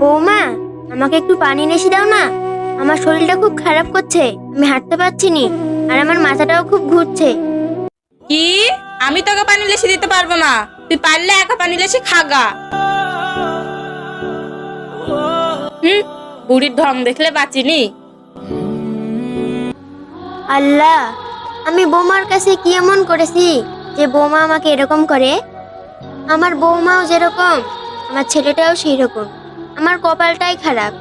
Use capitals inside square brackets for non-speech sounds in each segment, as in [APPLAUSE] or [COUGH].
বৌমা আমাকে একটু পানি নেশি দাও না। আমার শরীরটা খুব খারাপ করছে আমি হাঁটতে পারছি নি আর আমার মাথাটাও খুব ঘুরছে। কি? আমি তোকে পানি লেসি দিতে পারব না। তুই পারলে একা পানি লেসি খাগা হুম? বুড়ির ঢং দেখলে বাঁচিনি? আল্লাহ আমি বৌমার কাছে কি এমন করেছি যে বৌমা আমাকে এরকম করে? আমার বৌমাও যেরকম আমার ছেলেটাও সেই রকম আমার কপালটাই খারাপ।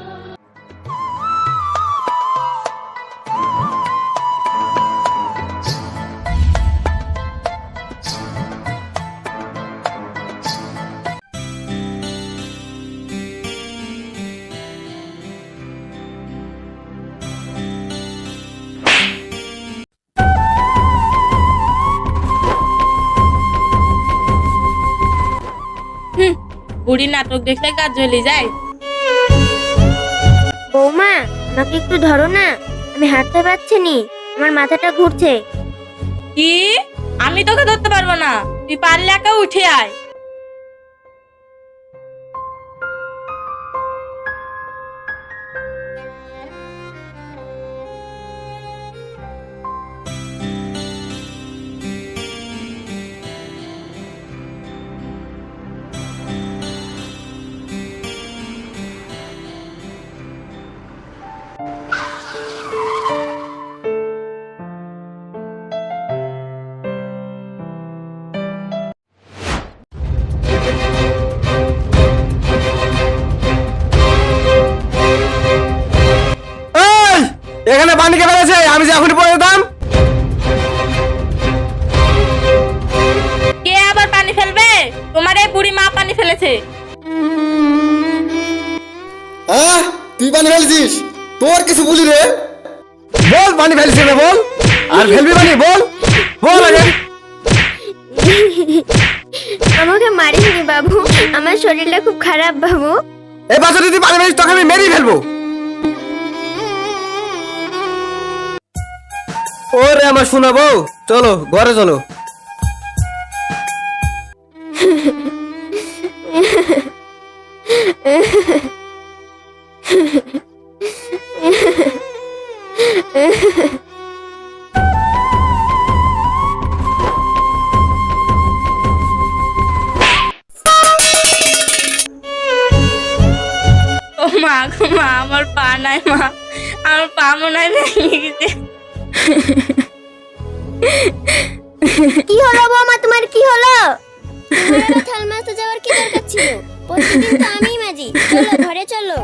হুম বুড়ি নাটক দেখলে কাজ জ্বলে যায়। বৌমা, আমাকে একটু ধরো না। আমি হাঁটতে পারছি নি, আমার মাথাটা ঘুরছে। কি? আমি তোকে ধরতে পারব না। তুই পারলে একা উঠে আয়। আমি যে এখনই পড়ে যেতাম। কে আবার পানি ফেলবে? তোমার এই বুড়ি মা পানি ফেলেছে। হ্যাঁ তুই পানি ফেলছিস? তোর কিছু বলি রে। বল পানি ফেলছে রে বল। আর ফেলবি পানি বল। বল আগে। আমাকে মারিসনি বাবু আমার শরীরটা খুব খারাপ বাবু। এই বছর যদি পানি ফেলিস তোকে আমি মেরেই ফেলব। ওরে আমার শোনাবো চলো, ঘরে চলো। মা, আমার পা নাই মা, আমার পা মনে হয় ভেঙে গেছে। কি হলো বৌমা, তোমার কি হলো? থাল মাছতে যাওয়ার কি দরকার ছিল? প্রতিদিন তো আমিই মাজি। চলো, ঘরে চলো।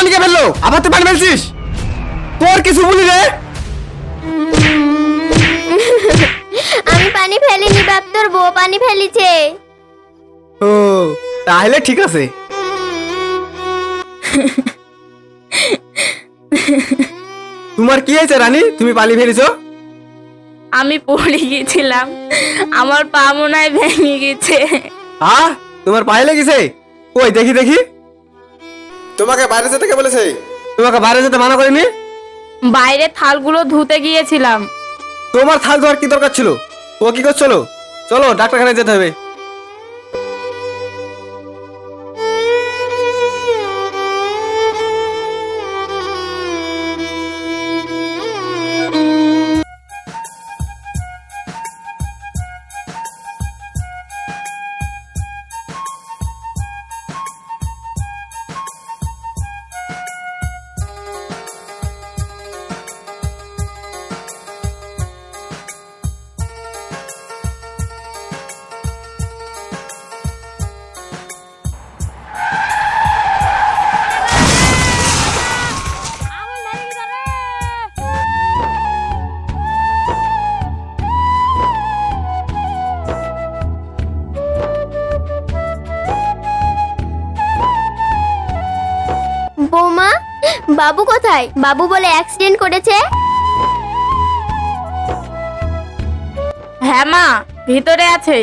পানি কে ফেলল। আবার তুই পানি ফেলছিস। তোর কিছু বলি রে। আমি পানি ফেলিনি বাপ তোর বউ পানি ফেলিছে। ও তাহলে ঠিক আছে। তোমার কি হয়েছে রানী? তুমি পানি ফেলেছো? আমি পড়ে গেছিলাম। আমার পা মনে হয় ভেঙে গেছে। হ্যাঁ তোমার পায়ে লেগেছে? কই দেখি দেখি। তোমাকে বাইরে যেতে কে বলেছে? তোমাকে বাইরে যেতে মানা করিনি? বাইরে থালগুলো ধুতে গিয়েছিলাম। তোমার থাল ধোয়ার কি দরকার ছিল? ও কি করছিল চলো ডাক্তারখানায় যেতে হবে। বাবু কোথায়? বাবু বলে অ্যাক্সিডেন্ট করেছে? হ্যাঁ মা ভিতরে আছে।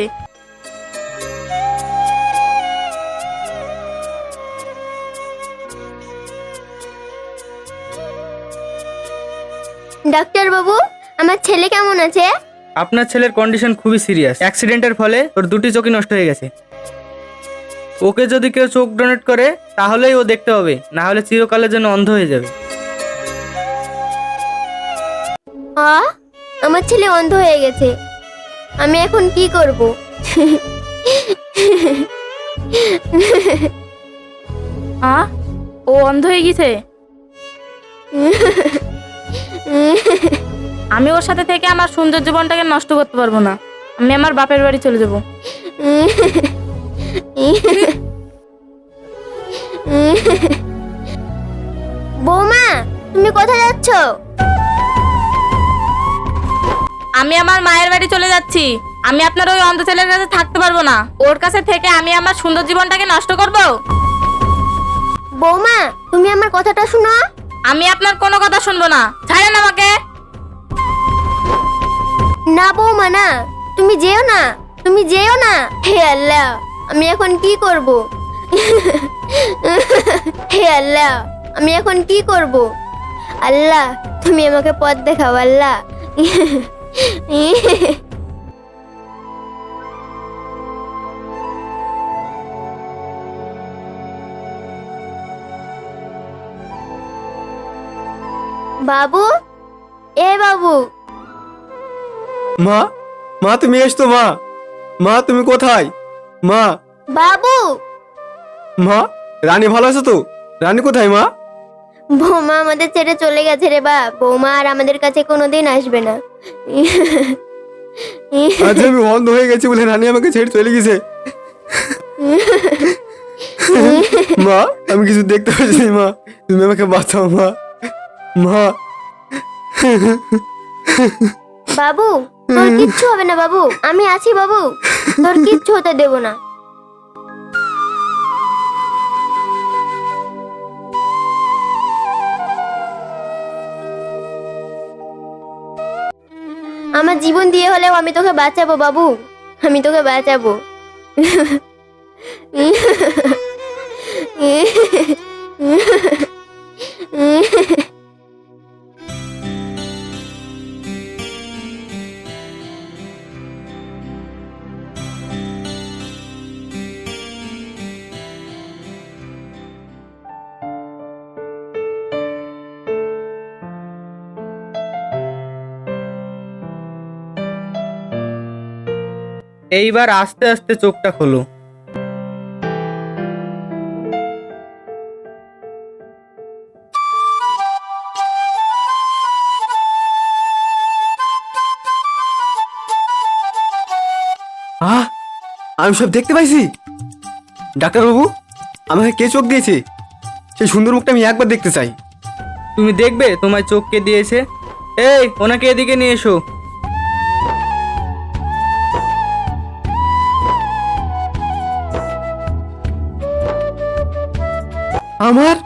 ডাক্তার বাবু আমার ছেলে কেমন আছে? আপনার ছেলের কন্ডিশন খুবই সিরিয়াস অ্যাক্সিডেন্টের ফলে ওর দুটি চোখই নষ্ট হয়ে গেছে। ওকে যদি কেউ চোখ ডোনেট করে তাহলেই ও দেখতে হবে। না হলে চিরকালের জন্য অন্ধ হয়ে যাবে। আ আমার ছেলে অন্ধ হয়ে গেছে। আমি এখন কি করব? আ ও অন্ধ হয়ে গেছে? আমি ওর সাথে থেকে আমার সুন্দর জীবনটাকে নষ্ট করতে পারব না। আমি আমার বাপের বাড়ি চলে যাব। বৌমা তুমি কোথায় যাচ্ছ? আমি আমার মায়ের বাড়ি চলে যাচ্ছি। আমি আপনার ওই অন্ধ ছেলের কাছে থাকতে পারব না। ওর কাছে থেকে আমি আমার সুন্দর জীবনটাকে নষ্ট করব? বৌমা তুমি আমার কথাটা শোনো। আমি আপনার কোনো কথা শুনব না। ছাড়েন আমাকে। না বৌমা না। তুমি যেও না। তুমি যেও না। হে আল্লাহ। আমি এখন কি করব? হে আল্লাহ, আমি এখন কি করব? আল্লাহ, তুমি আমাকে পথ দেখাও, আল্লাহ। বাবু? এ বাবু। মা মা তুমি এসতো মা। মা, তুমি কোথায়? মা। বাবু। মা রানী ভালো আছো তো? রানী কোথায় মা? বৌমা আমাদের ছেড়ে চলে গেছে রে বা। বৌমা আর আমাদের কাছে কোনোদিন আসবে না। আজ আমি অন্ধ হয়ে গেছি বলে রানী আমাকে ছেড়ে চলে গেছে। মা আমি কিছু দেখতে পাচ্ছি মা। তুমি আমাকে বাঁচাও মা। মা। বাবু তোর কিচ্ছু হবে না বাবু। আমি আছি বাবু। তোর কিচ্ছু হতে দেব না। আমার জীবন দিয়ে হলেও আমি তোকে বাঁচাবো, বাবু। আমি তোকে বাঁচাবো। [LAUGHS] এইবার আস্তে আস্তে চোখটা খোলো। আহ আমি সব দেখতে পাইছি। ডাক্তারবাবু আমাকে কে চোখ দিয়েছে? সেই সুন্দর মুখটা আমি একবার দেখতে চাই। তুমি দেখবে তোমায় চোখ কে দিয়েছে। এই ওনাকে এদিকে নিয়ে এসো। আমার?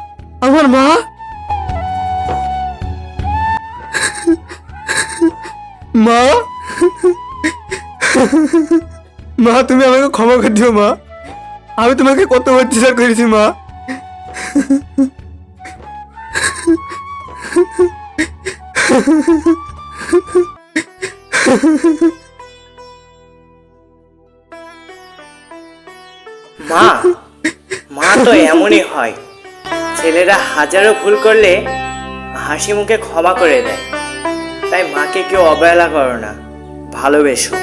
আমার মা? মা? মা, তুমি আমাকে ক্ষমা করে দিও, মা। আমি তোমাকে কত অত্যাচার করেছি, মা। মা মা তো এমনই হয়। ছেলেরা হাজারো ভুল করলে হাসি মুখে ক্ষমা করে দেয়। তাই মাকে কেউ অবহেলা করো না, ভালোবেসো।